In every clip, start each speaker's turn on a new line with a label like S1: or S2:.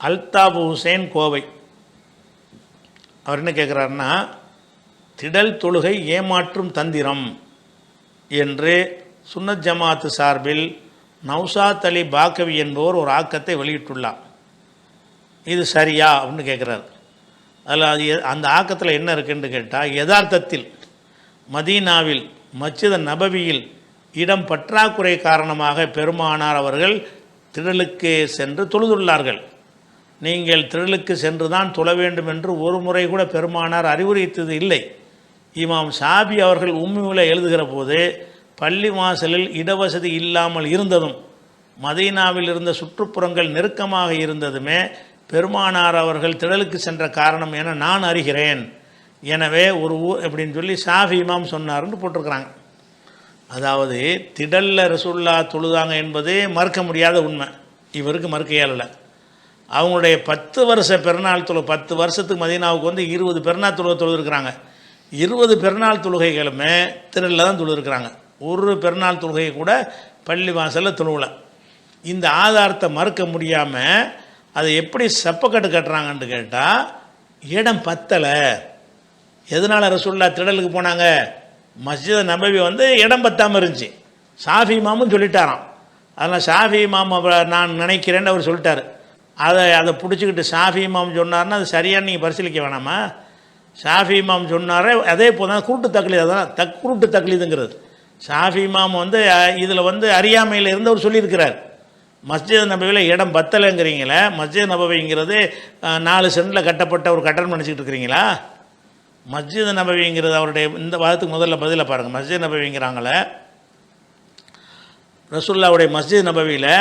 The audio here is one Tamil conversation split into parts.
S1: அல்தாப் ஹுசேன் கோவை. அவர் என்ன கேட்குறாருன்னா திடல் தொழுகை ஏமாற்றும் தந்திரம் என்று சுன்னத் ஜமாத்து சார்பில் நௌசாத் அலி பாக்கவி என்பவர் ஒரு ஆக்கத்தை வெளியிட்டுள்ளார். இது சரியா? அப்படின்னு கேட்குறாரு அதில் அது அந்த ஆக்கத்தில் என்ன இருக்குன்னு கேட்டால் யதார்த்தத்தில் மதீனாவில் மச்சித நபவியில் இடம் பற்றாக்குறை காரணமாக பெருமானார் அவர்கள் திடலுக்கு சென்று தொழுதுள்ளார்கள். நீங்கள் திருளுக்கு சென்று தான் தொழ வேண்டும் என்று ஒரு முறை கூட பெருமானார் அறிவுரைத்தது இல்லை. இமாம் ஷாபி அவர்கள் உம்மியில் எழுதுகிற போது பள்ளி வாசலில் இடவசதி இல்லாமல் இருந்ததும் மதீனாவில் இருந்த சுற்றுப்புறங்கள் நெருக்கமாக இருந்ததுமே பெருமானார் அவர்கள் திடலுக்கு சென்ற காரணம் என நான் அறிகிறேன். எனவே ஒரு ஊர் அப்படின்னு சொல்லி ஷாஃபி இமாம் சொன்னார்னு போட்டிருக்கிறாங்க. அதாவது திடலில் ரசுல்லா தொழுதாங்க என்பதே மறுக்க முடியாத உண்மை. இவருக்கு மறுக்க இயலலை. அவங்களுடைய பத்து வருஷ பெருநாள் தொழு பத்து வருஷத்துக்கு மதீனாவுக்கு வந்து இருபது பெருநாள் தொழுகை தொழுதுருக்குறாங்க. இருபது பெருநாள் தொழுகைகளுமே திடலில் தான் தொழுதுருக்குறாங்க. ஒரு பெருநாள் தொழுகையை கூட பள்ளி வாசலில் தொழுவலை இந்த ஆதாரத்தை மறுக்க முடியாமல் அதை எப்படி செப்பக்கட்டு கட்டுறாங்கன்னு கேட்டால் இடம் பத்தலை. எதனால் ரசூல்லா திடலுக்கு போனாங்க? மஸ்ஜித் நபவி வந்து இடம் பத்தாமல் இருந்துச்சு. ஷாஃபி மாமும் சொல்லிட்டாராம். அதனால் ஷாஃபி மாமா நான் நினைக்கிறேன்னு அவர் சொல்லிட்டாரு. அதை அதை பிடிச்சிக்கிட்டு ஷாஃபி இமாம் சொன்னார்னா அது சரியான்னு நீங்கள் பரிசீலிக்க வேணாமா? ஷாஃபி இமாம் சொன்னாரே அதே போல் தான் குருட்டு தக்லீது அதான் தக் குருட்டு தக்லீதுங்கிறது. ஷாஃபி இமாம் வந்து இதில் வந்து அறியாமையில் இருந்தவர் சொல்லியிருக்கிறார். மஸ்ஜித் நபவியில் இடம் பத்தலைங்கிறீங்களே மஸ்ஜித் நபவிங்கிறது நாலு சென்டில் கட்டப்பட்ட ஒரு கட்டணம் நினச்சிக்கிட்டு இருக்கிறீங்களா? மஸ்ஜித் நபவிங்கிறது அவருடைய இந்த வாதத்துக்கு முதல்ல பதிலை பாருங்கள் மஸ்ஜித் நபவிங்கிறாங்களே ரசூல்லாவுடைய மஸ்ஜித் நபவியில்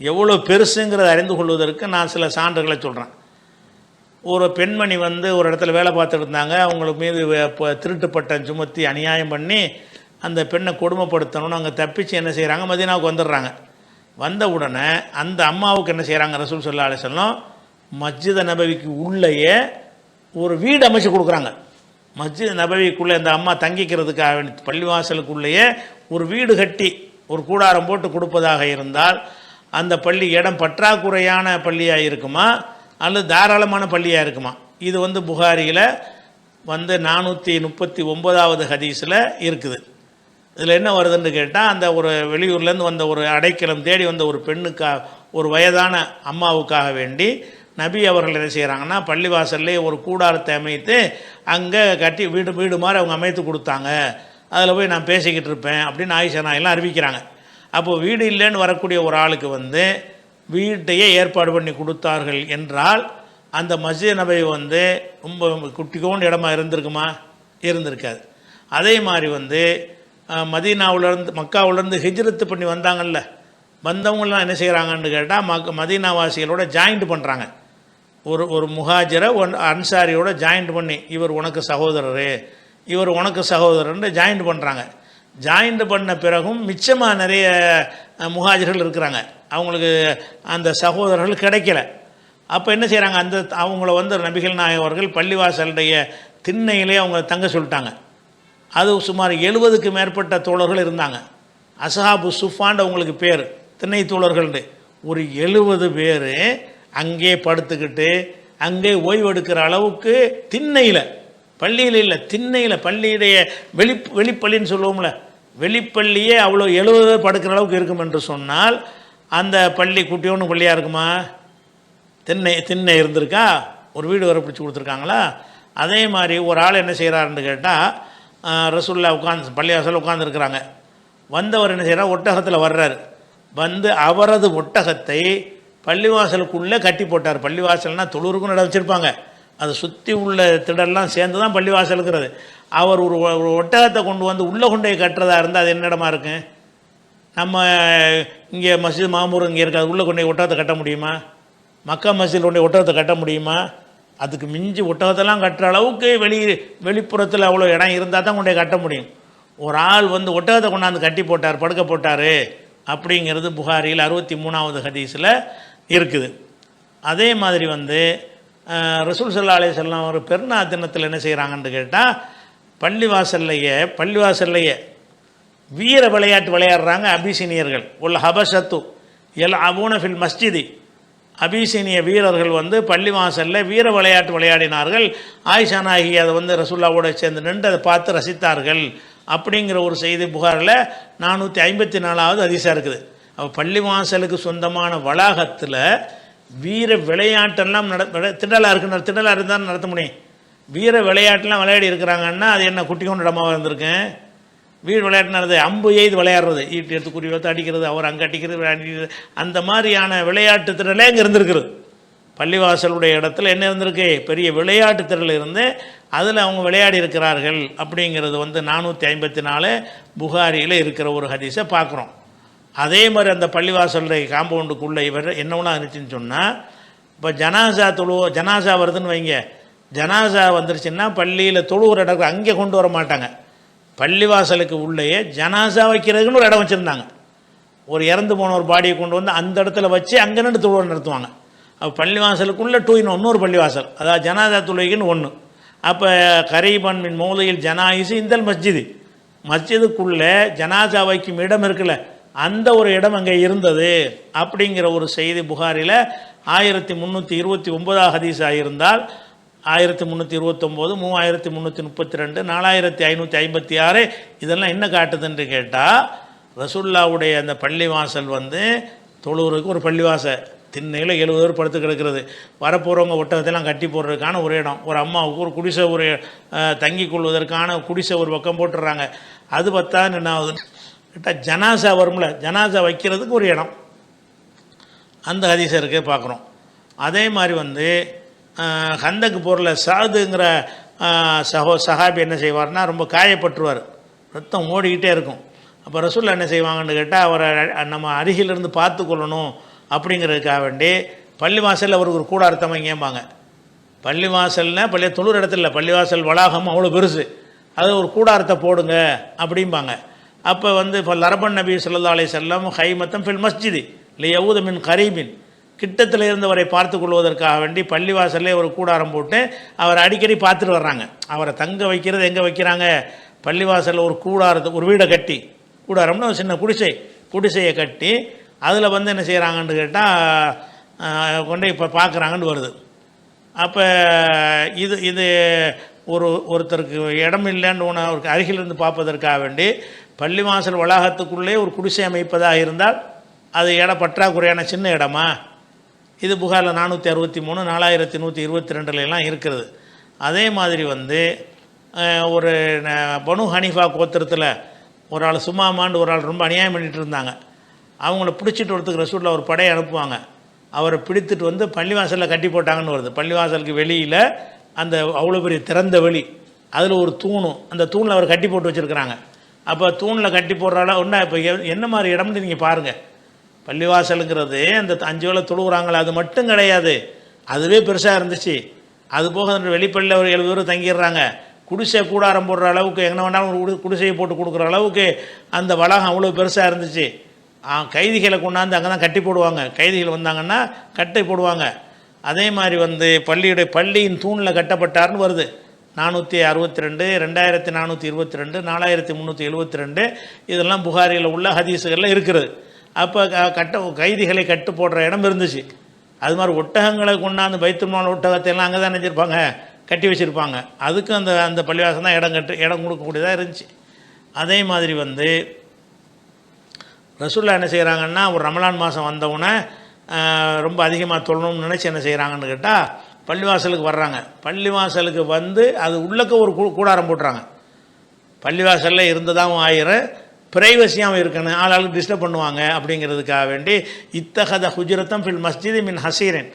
S1: எவ்வளோ பெருசுங்கிறத அறிந்து கொள்வதற்கு நான் சில சான்றுகளை சொல்கிறேன் ஒரு பெண்மணி வந்து ஒரு இடத்துல வேலை பார்த்துட்டு இருந்தாங்க. அவங்களுக்கு மீது இப்போ திருட்டு பட்டம் சுமத்தி அநியாயம் பண்ணி அந்த பெண்ணை கொடுமைப்படுத்தணும்னு அவங்க தப்பிச்சு என்ன செய்கிறாங்க மதினாவுக்கு வந்துடுறாங்க. வந்த உடனே அந்த அம்மாவுக்கு என்ன செய்கிறாங்க ரசூல் சொல்லா அலிசல்லம் மஸ்ஜித நபவிக்கு உள்ளேயே ஒரு வீடு அமைச்சு கொடுக்குறாங்க. மஸ்ஜித் நபவிக்குள்ளே அந்த அம்மா தங்கிக்கிறதுக்காக வேண்டி பள்ளிவாசலுக்குள்ளேயே ஒரு வீடு கட்டி ஒரு கூடாரம் போட்டு கொடுப்பதாக இருந்தால் அந்த பள்ளி இடம் பற்றாக்குறையான பள்ளியாக இருக்குமா? அல்லது தாராளமான பள்ளியாக இருக்குமா? இது வந்து புகாரியில் வந்து நானூற்றி முப்பத்தி ஒம்பதாவது ஹதீஸில் இருக்குது. இதில் என்ன வருதுன்னு கேட்டால் அந்த ஒரு வெளியூர்லேருந்து வந்த ஒரு அடைக்கலம் தேடி வந்த ஒரு பெண்ணுக்காக ஒரு வயதான அம்மாவுக்காக வேண்டி நபி அவர்கள் என்ன செய்கிறாங்கன்னா பள்ளிவாசல்லே ஒரு கூடாரத்தை அமைத்து அங்கே கட்டி வீடு வீடு மாதிரி அவங்க அமைத்து கொடுத்தாங்க. அதில் போய் நான் பேசிக்கிட்டு இருப்பேன் அப்படின்னு ஆயிஷா நாயெல்லாம் அறிவிக்கிறாங்க. அப்போது வீடு இல்லைன்னு வரக்கூடிய ஒரு ஆளுக்கு வந்து வீட்டையே ஏற்பாடு பண்ணி கொடுத்தார்கள் என்றால் அந்த மஸ்ஜித் நபை வந்து ரொம்ப குட்டிக்கோண்டு இடமா இருந்திருக்குமா? இருந்திருக்காது. அதே மாதிரி வந்து மதீனாவிலேருந்து மதீனாவுலேருந்து மக்காவுலேருந்து ஹிஜ்ரத்து பண்ணி வந்தாங்கல்ல. வந்தவங்களாம் என்ன செய்கிறாங்கன்னு கேட்டால் மக் மதீனாவாசிகளோட ஜாயிண்ட் பண்ணுறாங்க ஒரு ஒரு முஹாஜரை ஒன் அன்சாரியோட ஜாயிண்ட் பண்ணி இவர் உனக்கு சகோதரர் இவர் உனக்கு சகோதரர்னு ஜாயிண்ட் பண்ணுறாங்க ஜாயிண்ட் பண்ண பிறகும் மிச்சமாக நிறைய முகாஜர்கள் இருக்கிறாங்க. அவங்களுக்கு அந்த சகோதரர்கள் கிடைக்கல. அப்போ என்ன செய்கிறாங்க அந்த அவங்கள வந்து நபிகள் நாயகர்கள் பள்ளிவாசலுடைய திண்ணையிலே அவங்க தங்க சொல்லிட்டாங்க. அது சுமார் எழுபதுக்கு மேற்பட்ட தோழர்கள் இருந்தாங்க. அசஹாபு சுஃபாண்ட் அவங்களுக்கு பேர். திண்ணை தோழர்கள்னு. ஒரு எழுபது பேர் அங்கே படுத்துக்கிட்டு அங்கே ஓய்வெடுக்கிற அளவுக்கு திண்ணையில் பள்ளியில் இல்லை திண்ணையில் பள்ளியுடைய வெளி வெளிப்பள்ளின்னு சொல்லுவோம்ல வெளிப்பள்ளியே அவ்வளோ எழுபது படுக்கிற அளவுக்கு இருக்கும் என்று சொன்னால் அந்த பள்ளி குட்டியோன்னு பள்ளியாக இருக்குமா? திண்ணை திண்ணை இருந்திருக்கா? ஒரு வீடு வர பிடிச்சி கொடுத்துருக்காங்களா? அதே மாதிரி ஒரு ஆள் என்ன செய்கிறாருன்னு கேட்டால் ரசூல்லா உட்காந்து பள்ளிவாசலில் உட்காந்துருக்குறாங்க வந்தவர் என்ன செய்கிறார் ஒட்டகத்தில் வர்றார். வந்து அவரது ஒட்டகத்தை பள்ளிவாசலுக்குள்ளே கட்டி போட்டார். பள்ளிவாசல்னால் தொழுருக்கும் நட வச்சுருப்பாங்க. அதை சுற்றி உள்ள திடல்லாம் சேர்ந்து தான் பள்ளிவாசல் இருக்கிறது. அவர் ஒரு ஒரு ஒட்டகத்தை கொண்டு வந்து உள்ளே கொண்டு போய் கட்டுறதா இருந்தால் அது என்ன இடமா இருக்கும் நம்ம இங்கே மசித் மாமூர் இங்கே இருக்காது உள்ளே கொண்டு போய் ஒட்டகத்தை கட்ட முடியுமா? மக்கா மஸ்ஜித் கொண்டு ஒட்டகத்தை கட்ட முடியுமா? அதுக்கு மிஞ்சி ஒட்டகத்தெல்லாம் கட்டுற அளவுக்கு வெளி வெளிப்புறத்தில் அவ்வளோ இடம் இருந்தால் தான் கொண்டு கட்ட முடியும். ஒரு ஆள் வந்து ஒட்டகத்தை கொண்டாந்து கட்டி போட்டார் படுக்க போட்டார் அப்படிங்கிறது புகாரியில் அறுபத்தி மூணாவது ஹதீஸில் இருக்குது. அதே மாதிரி வந்து ரசூல் சல்லா அலி செல்லாம் ஒரு பெருநா தினத்தில் என்ன செய்கிறாங்கன்னு கேட்டால் பள்ளிவாசல்லையே பள்ளிவாசல்லையே வீர விளையாட்டு விளையாடுறாங்க அபிசீனியர்கள். உள்ள ஹபசத்து எல் அபூனஃபில் மஸ்ஜிதி. அபிசீனிய வீரர்கள் வந்து பள்ளிவாசலில் வீர விளையாட்டு விளையாடினார்கள். ஆயிஷா நாயகி அதை வந்து ரசூல்லாவோட சேர்ந்து நின்று அதை பார்த்து ரசித்தார்கள். அப்படிங்கிற ஒரு செய்தி புகாரில் நானூற்றி ஐம்பத்தி நாலாவது அதிசயம் இருக்குது. அப்போ பள்ளிவாசலுக்கு சொந்தமான வளாகத்தில் வீர விளையாட்டெல்லாம் நட திடலாக இருக்குன்னு திடலாக இருந்தால் நடத்த முடியும் வீர விளையாட்டெல்லாம் விளையாடி இருக்கிறாங்கன்னா அது என்ன குட்டி கொண்டு இடமாக இருந்திருக்கேன் வீடு விளையாட்டு நடந்தது அம்பு எய்து விளையாடுறது. ஈட்டு எடுத்து குறி வைத்து அடிக்கிறது அவர் அங்கே அடிக்கிறது இவர் அடிக்கிறது. அந்த மாதிரியான விளையாட்டு திறலே இங்கே இருந்திருக்குது. பள்ளிவாசலுடைய இடத்துல என்ன இருந்திருக்கு? பெரிய விளையாட்டு திறல் இருந்து அதில் அவங்க விளையாடி இருக்கிறார்கள் அப்படிங்கிறது வந்து நானூற்றி ஐம்பத்தி நாலு புகாரியில் இருக்கிற ஒரு ஹதீஸை பார்க்குறோம். அதே மாதிரி அந்த பள்ளிவாசலில் காம்பவுண்டுக்குள்ளே இவர் என்னவெல்லாம் இருந்துச்சுன்னு சொன்னால் இப்போ ஜனாசா தொழு ஜனாசா வருதுன்னு வைங்க. ஜனாசா வந்துருச்சுன்னா பள்ளியில் தொழுகிற இடம் அங்கே கொண்டு வர மாட்டாங்க. பள்ளிவாசலுக்கு உள்ளேயே ஜனாசா வைக்கிறதுக்குன்னு ஒரு இடம் வச்சுருந்தாங்க. ஒரு இறந்து போன ஒரு பாடியை கொண்டு வந்து அந்த இடத்துல வச்சு அங்கே நின்று தொழுவை நடத்துவாங்க அப்போ பள்ளிவாசலுக்குள்ளே டூ இன் இன்னொரு பள்ளிவாசல். அதாவது ஜனாதா தொழுகைன்னு ஒன்று அப்போ கரீபன் மின் மௌலையில் ஜனாயிசு இந்தல் மஸ்ஜிது. மஸ்ஜிதுக்குள்ளே ஜனாசா வைக்கும் இடம் இருக்குல்ல. அந்த ஒரு இடம் அங்கே இருந்தது அப்படிங்கிற ஒரு செய்தி புகாரில் ஆயிரத்தி முந்நூற்றி இருபத்தி ஒன்பதாக ஹதீஸாக இருந்தால் ஆயிரத்தி முந்நூற்றி இருபத்தொம்போது மூவாயிரத்தி முந்நூற்றி முப்பத்தி ரெண்டு நாலாயிரத்தி ஐநூற்றி ஐம்பத்தி ஆறு இதெல்லாம் என்ன காட்டுதுன்னு கேட்டால் ரசுல்லாவுடைய அந்த பள்ளிவாசல் வந்து தொழுவுருக்கு ஒரு பள்ளிவாசல் திண்ணையில் எழுபது பேர் படுத்து கிடக்கிறது. வரப்போகிறவங்க ஒட்டகத்தெல்லாம் கட்டி போடுறதுக்கான ஒரு இடம். ஒரு அம்மாவுக்கு ஒரு குடிசை ஒரு தங்கி தங்கிக் கொள்வதற்கான குடிசை ஒரு பக்கம் போட்டுடுறாங்க அது பார்த்தா என்ன ஆகுது? கேட்டால் ஜனாசா வரும்ல ஜனாசா வைக்கிறதுக்கு ஒரு இடம். அந்த ஹதீஸை இருக்கே பார்க்குறோம். அதே மாதிரி வந்து ஹந்தக்கு போரில் சாதுங்கிற சகோ சஹாபி என்ன செய்வார்னா ரொம்ப காயப்பட்டுருவார். ரத்தம் ஓடிக்கிட்டே இருக்கும். அப்போ ரசூல்லா என்ன செய்வாங்கன்னு கேட்டால் அவரை நம்ம அருகிலிருந்து பார்த்து கொள்ளணும் அப்படிங்கிறதுக்காக வேண்டி பள்ளிவாசலில் அவருக்கு ஒரு கூடாரத்தம் பள்ளி பள்ளிவாசல்னா பள்ளி தொழுற இடத்துல பள்ளிவாசல் வளாகம் அவ்வளோ பெருசு. அது ஒரு கூடாரத்தை போடுங்க அப்படிம்பாங்க. அப்போ வந்து இப்போ லரபன் நபி சொல்லா அலி செல்லம் ஹைமத்தம் ஃபில் மஸ்ஜிதி இல்லை யவுத மின் கரீபின். கிட்டத்தில் இருந்தவரை பார்த்து கொள்வதற்காக வேண்டி பள்ளிவாசல்லே ஒரு கூடாரம் போட்டு அவரை அடிக்கடி பார்த்துட்டு வர்றாங்க. அவரை தங்க வைக்கிறது எங்கே வைக்கிறாங்க? பள்ளிவாசலில் ஒரு கூடாரத்தை ஒரு வீடை கட்டி. கூடாரம்னு ஒரு சின்ன குடிசை. குடிசையை கட்டி அதில் வந்து என்ன செய்கிறாங்கன்னு கேட்டால் கொண்டு இப்போ பார்க்குறாங்கன்னு வருது. அப்போ இது இது ஒரு ஒருத்தருக்கு இடம் இல்லைன்னு ஒன்று அவருக்கு அருகிலிருந்து பார்ப்பதற்காக வேண்டி பள்ளிவாசல் வளாகத்துக்குள்ளே ஒரு குடிசை அமைப்பதாக இருந்தால் அது இட பற்றாக்குறையான சின்ன இடமா? இது புகாரில் நானூற்றி அறுபத்தி மூணு நாலாயிரத்தி நூற்றி இருபத்தி ரெண்டுலாம் இருக்கிறது. அதே மாதிரி வந்து ஒரு ந- பனு ஹனீஃபா கோத்திரத்தில் ஒரு ஆள் சும்மாமான்னு ஒரு ஆள் ரொம்ப அநியாயம் பண்ணிட்டு இருந்தாங்க. அவங்கள பிடிச்சிட்டு வரத்துக்கு ரசூலில் ஒரு படையை அனுப்புவாங்க. அவரை பிடித்துட்டு வந்து பள்ளிவாசலில் கட்டி போட்டாங்கன்னு வருது. பள்ளிவாசலுக்கு வெளியில் அந்த அவ்வளோ பெரிய திறந்த வெளி அதில் ஒரு தூணும். அந்த தூணில் அவர் கட்டி போட்டு வச்சுருக்கிறாங்க. அப்போ தூணில் கட்டி போடுற அளவு ஒன்றா இப்போ என்ன மாதிரி இடம்னு நீங்கள் பாருங்கள் பள்ளிவாசலுங்கிறது அந்த அஞ்சு வேலை தொழுகிறாங்களே அது மட்டும் கிடையாது. அதுவே பெருசாக இருந்துச்சு. அது போக அந்த வெளிப்பள்ளியில் ஒரு எழுபது பேர் தங்கிடுறாங்க. குடிசை கூடாரம் போடுற அளவுக்கு எங்கே வேணாலும் ஒரு குடிசையை போட்டு கொடுக்குற அளவுக்கு அந்த வளாகம் அவ்வளோ பெருசாக இருந்துச்சு. கைதிகளை கொண்டாந்து அங்கே தான் கட்டி போடுவாங்க. கைதிகள் வந்தாங்கன்னா கட்டை போடுவாங்க. அதே மாதிரி வந்து பள்ளியுடைய பள்ளியின் தூணில் கட்டப்பட்டார்னு வருது. நானூற்றி அறுபத்தி ரெண்டு ரெண்டாயிரத்தி நானூற்றி இருபத்தி ரெண்டு நாலாயிரத்தி முந்நூற்றி எழுபத்தி ரெண்டு இதெல்லாம் புகாரியில் உள்ள ஹதீஸுகளில் இருக்கிறது அப்போ க- கட்ட கைதிகளை கட்டு போடுற இடம் இருந்துச்சு. அது மாதிரி ஒட்டகங்களை கொண்டாந்து பைத்துமால் ஒட்டகத்தை எல்லாம் அங்கே தான் நினைச்சிருப்பாங்க. கட்டி வச்சுருப்பாங்க. அதுக்கும் அந்த அந்த பள்ளிவாசம் தான் இடம் கட்டு இடம் கொடுக்கக்கூடியதாக இருந்துச்சு. அதே மாதிரி வந்து ரசுல்லா என்ன செய்கிறாங்கன்னா ஒரு ரமலான் மாதம் வந்தவுடனே ரொம்ப அதிகமாக தொழணும்னு நினச்சி என்ன செய்கிறாங்கன்னு கேட்டால் பள்ளிவாசலுக்கு வர்றாங்க. பள்ளிவாசலுக்கு வந்து அது உள்ளக்க ஒரு கூ- கூடாரம் போட்டுறாங்க. பள்ளிவாசலில் இருந்ததாகவும் ஆயிரும் பிரைவசியாகவும் இருக்கணும். ஆளாளுக்கு டிஸ்டர்ப் பண்ணுவாங்க அப்படிங்கிறதுக்காக வேண்டி இத்தகத ஹுஜரத்தம் ஃபில் மஸ்ஜித் மின் ஹசீரன்.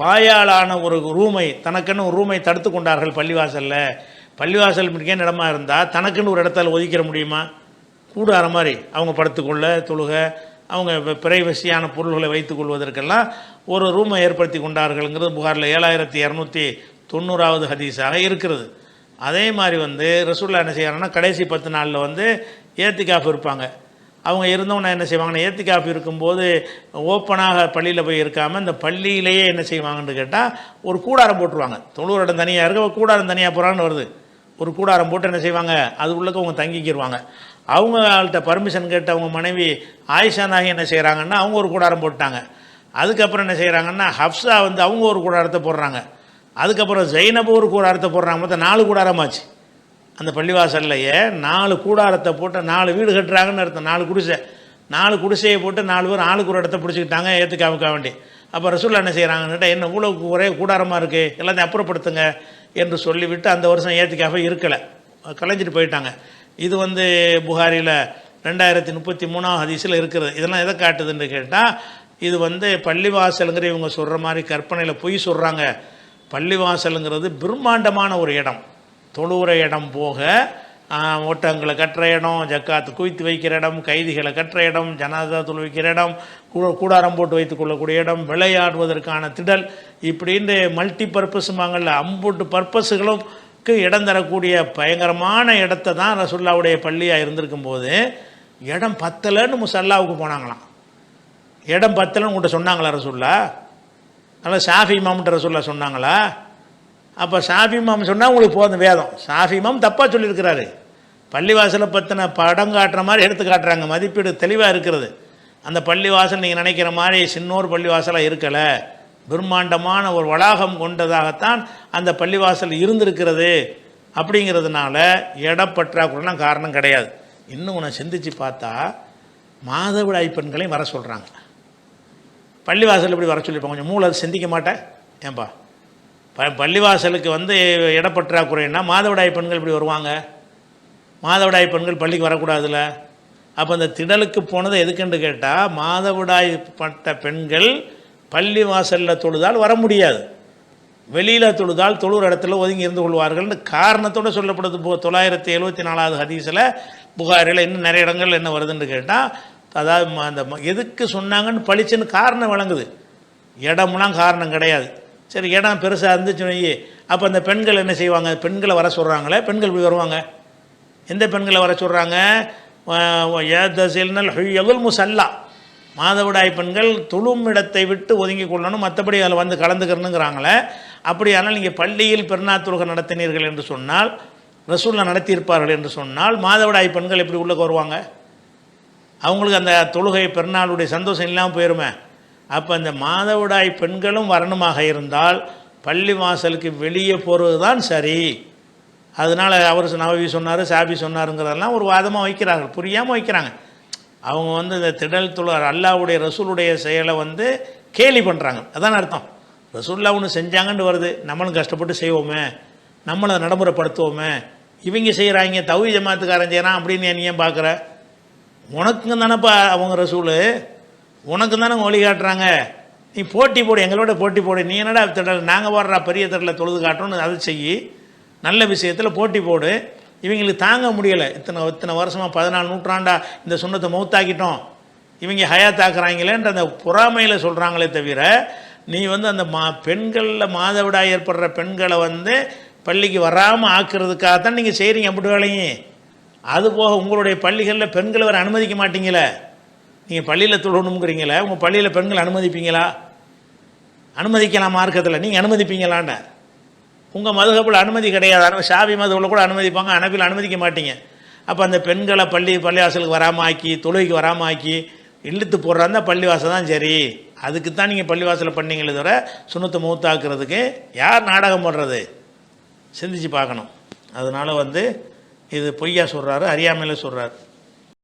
S1: பாயாளான ஒரு ரூமை தனக்குன்னு ஒரு ரூமை தடுத்து கொண்டார்கள் பள்ளிவாசலில். பள்ளிவாசல் மிக்க இடமா இருந்தால் தனக்குன்னு ஒரு இடத்துல ஒதுக்கிற முடியுமா? கூடாற மாதிரி. அவங்க படுத்துக்கொள்ள தொழுகை அவங்க பிரைவசியான பொருள்களை வைத்துக் கொள்வதற்கெல்லாம் ஒரு ரூமை ஏற்படுத்தி கொண்டார்கள்ங்கிறது புகாரில் ஏழாயிரத்தி இரநூத்தி தொண்ணூறாவது ஹதீஸாக இருக்கிறது. அதே மாதிரி வந்து ரசூல்லா என்ன செய்யறாங்கன்னா கடைசி பத்து நாளில் வந்து ஏத்திகாஃப் இருப்பாங்க. அவங்க இருந்தவங்க என்ன செய்வாங்கன்னா ஏத்திகாஃப் இருக்கும்போது ஓப்பனாக பள்ளியில் போய் இருக்காமல் இந்த பள்ளியிலேயே என்ன செய்வாங்கன்னு கேட்டால் ஒரு கூடாரம் போட்டுருவாங்க. தொண்ணூறு இடம் தனியாக இருக்க கூடாரம் தனியாக போகிறான்னு வருது. ஒரு கூடாரம் போட்டு என்ன செய்வாங்க அது உள்ளக்க அவங்க தங்கிக்கிடுவாங்க அவங்கள்ட்ட பர்மிஷன் கேட்டு அவங்க மனைவி ஆயிஷா நாகி என்ன செய்கிறாங்கன்னா அவங்க ஒரு கூடாரம் போட்டாங்க அதுக்கப்புறம் என்ன செய்கிறாங்கன்னா ஹப்ஸா வந்து அவங்க ஒரு கூடாரத்தை போடுறாங்க. அதுக்கப்புறம் ஜைனபு ஒரு கூடாரத்தை போடுறாங்க. மொத்தம் நாலு கூடாரமாச்சு. அந்த பள்ளிவாசல்லையே நாலு கூடாரத்தை போட்டு நாலு வீடு கட்டுறாங்கன்னு அர்த்தம். நாலு குடிசை. நாலு குடிசையை போட்டு நாலு பேர் ஆளுக்கு ஒரு இடத்த பிடிச்சிக்கிட்டாங்க ஏற்றுக்காமக்கா வேண்டி. அப்போ ரசூல்லா என்ன செய்கிறாங்கன்னுட்டா என்ன இவ்வளோ ஒரே கூடாரமாக இருக்குது எல்லாத்தையும் அப்புறப்படுத்துங்க என்று சொல்லிவிட்டு அந்த வருஷம் ஏற்றுக்காக இருக்கலை. கலைஞ்சிட்டு போயிட்டாங்க. இது வந்து புகாரியில் ரெண்டாயிரத்தி முப்பத்தி மூணாம் ஹதீஸில் இருக்கிறது. இதெல்லாம் எதை காட்டுதுன்னு கேட்டால் இது வந்து பள்ளிவாசலுங்கிற இவங்க சொல்கிற மாதிரி கற்பனையில் பொய் சொல்கிறாங்க பள்ளிவாசலுங்கிறது பிரம்மாண்டமான ஒரு இடம். தொழுவுற இடம் போக ஓட்டங்களை கட்டுற இடம் ஜக்காத்து குவித்து வைக்கிற இடம் கைதிகளை கட்டுற இடம் ஜனாதா தொழு வைக்கிற இடம் கூடாரம் போட்டு வைத்துக் கொள்ளக்கூடிய இடம் விளையாடுவதற்கான திடல் இப்படின்னு மல்டி பர்பஸுமாங்கல்ல அம்புட்டு பர்பஸுகளுக்கு இடம் தரக்கூடிய பயங்கரமான இடத்த தான் ரசுல்லாவுடைய பள்ளியாக இருந்திருக்கும் போது இடம் பத்தலைன்னு முசல்லாவுக்கு போனாங்களாம். இடம் பத்தலைன்னு உங்கள்கிட்ட சொன்னாங்களா ரசுல்லா நல்லா சாஃபி இமாம்கிட்ட ரசுல்லா சொன்னாங்களா? அப்போ சாஃபி மாம் சொன்னால் உங்களுக்கு போதும் வேதம். சாஃபி மாம் தப்பாக சொல்லியிருக்கிறாரு. பள்ளிவாசலை பற்றின படம் காட்டுற மாதிரி எடுத்து காட்டுறாங்க. மதிப்பீடு தெளிவாக இருக்கிறது. அந்த பள்ளிவாசல் நீங்கள் நினைக்கிற மாதிரி சின்னோர் பள்ளிவாசலாக இருக்கலை. பிரம்மாண்டமான ஒரு வளாகம் கொண்டதாகத்தான் அந்த பள்ளிவாசல் இருந்திருக்கிறது. அப்படிங்கிறதுனால இடப்பற்றாக்குறைலாம் காரணம் கிடையாது. இன்னும் உன்னை சிந்திச்சு பார்த்தா மாதவிடாய் பெண்களையும் வர சொல்கிறாங்க பள்ளிவாசல் எப்படி வர சொல்லியிருப்பாங்க? கொஞ்சம் மூளை சிந்திக்க மாட்டேன் ஏன்பா? ப பள்ளிவாசலுக்கு வந்து இடப்பற்றாக்குறைன்னா மாதவிடாய் பெண்கள் இப்படி வருவாங்க? மாதவிடாய் பெண்கள் பள்ளிக்கு வரக்கூடாதுல்ல? அப்போ அந்த திடலுக்கு போனது எதுக்குன்னு கேட்டால் மாதவிடாய் பட்ட பெண்கள் பள்ளி வாசலில் தொழுதால் வர முடியாது. வெளியில் தொழுதால் தொழுற இடத்துல ஒதுங்கி இருந்து கொள்வார்கள்னு காரணத்தோடு சொல்லப்படுது. தொள்ளாயிரத்தி எழுபத்தி நாலாவது ஹதீஸில் புகாரில் இன்னும் நிறைய இடங்கள் என்ன வருதுன்னு கேட்டால் அதாவது அந்த ம- எதுக்கு சொன்னாங்கன்னு பளிச்சுன்னு காரணம் வழங்குது இடம்லாம் காரணம் கிடையாது. சரி இடம் பெருசாக இருந்துச்சு வையி. அப்போ அந்த பெண்கள் என்ன செய்வாங்க? பெண்களை வர சொல்கிறாங்களே பெண்கள் இப்படி வருவாங்க. எந்த பெண்களை வர சொல்கிறாங்க ஏதசில்னல் ஹுயகுல் முசல்லா. மாதவிடாய் பெண்கள் துளும் இடத்தை விட்டு ஒதுங்கி கொள்ளணும். மற்றபடி அதில் வந்து கலந்துக்கிறணுங்கிறாங்களே. அப்படியானால் நீங்கள் பள்ளியில் பெருநாத்துலகம் நடத்தினீர்கள் என்று சொன்னால் ரசூலில் நடத்தியிருப்பார்கள் என்று சொன்னால் மாதவிடாய் பெண்கள் எப்படி உள்ளே வருவாங்க? அவங்களுக்கு அந்த தொழுகை பெருநாளுடைய சந்தோஷம் இல்லாமல் போயிருமே. அப்போ அந்த மாதவிடாய் பெண்களும் வரணுமாக இருந்தால் பள்ளி வாசலுக்கு வெளியே போகிறது தான் சரி. அதனால் அவர் நவவி சொன்னார் சாபி சொன்னாருங்கிறதெல்லாம் ஒரு வாதமாக வைக்கிறார்கள். புரியாமல் வைக்கிறாங்க. அவங்க வந்து இந்த திடல் தொழு அல்லாவுடைய ரசூலுடைய செயலை வந்து கேலி பண்ணுறாங்க அதான் அர்த்தம். ரசூல்லா ஒன்று செஞ்சாங்கன்னு வருது. நம்மளும் கஷ்டப்பட்டு செய்வோமே. நம்மளை நடைமுறைப்படுத்துவோமே. இவங்க செய்கிறாங்க தவி ஜமாத்துக்காரன் செய்கிறான் அப்படின்னு நீ ஏன் பார்க்குற? உனக்கு தானேப்பா அவங்க ரசூல். உனக்கு தானே ஒளி காட்டுறாங்க. நீ போட்டி போடு எங்களோட போட்டி போடு. நீ என்னடா திடல்? நாங்கள் வர்றா பெரிய திடலில் தொழுது காட்டுறோன்னு அதை செய். நல்ல விஷயத்தில் போட்டி போடு. இவங்களுக்கு தாங்க முடியலை. இத்தனை இத்தனை வருஷமாக பதினாலு நூற்றாண்டா இந்த சுண்ணத்தை மௌத்தாக்கிட்டோம் இவங்க ஹயாத்தாக்குறாங்களேன்ற அந்த பொறாமையில் சொல்கிறாங்களே தவிர நீ வந்து அந்த மா பெண்களில் மாதவிடாய் ஏற்படுற பெண்களை வந்து பள்ளிக்கு வராமல் ஆக்குறதுக்காகத்தான் நீங்கள் செய்கிறீங்க அப்படி வேலையும் அது போக உங்களுடைய பள்ளிகளில் பெண்களை வர அனுமதிக்க மாட்டீங்களே. நீங்கள் பள்ளியில் தொழணுங்கிறீங்களே உங்கள் பள்ளியில் பெண்கள் அனுமதிப்பீங்களா? அனுமதிக்கலாம் மார்க்கத்தில் நீங்கள் அனுமதிப்பீங்களாண்ட உங்கள் மதுகப்பில் அனுமதி கிடையாது. ஆனால் ஷாபி மதுவில் கூட அனுமதிப்பாங்க. அனபில் அனுமதிக்க மாட்டீங்க. அப்போ அந்த பெண்களை பள்ளி பள்ளிவாசலுக்கு வராமல் ஆக்கி தொழுகைக்கு வராமல் ஆக்கி இழுத்து போடுறாந்தா பள்ளிவாசல் தான் சரி. அதுக்கு தான் நீங்கள் பள்ளிவாசலை பண்ணீங்களே தவிர சுண்ணத்தை மூத்தாக்குறதுக்கு யார் நாடகம் போடுறது? சிந்திச்சு பார்க்கணும். அதனால் வந்து இது பொய்யா சொல்கிறாரு அறியாமையில் சொல்கிறாரு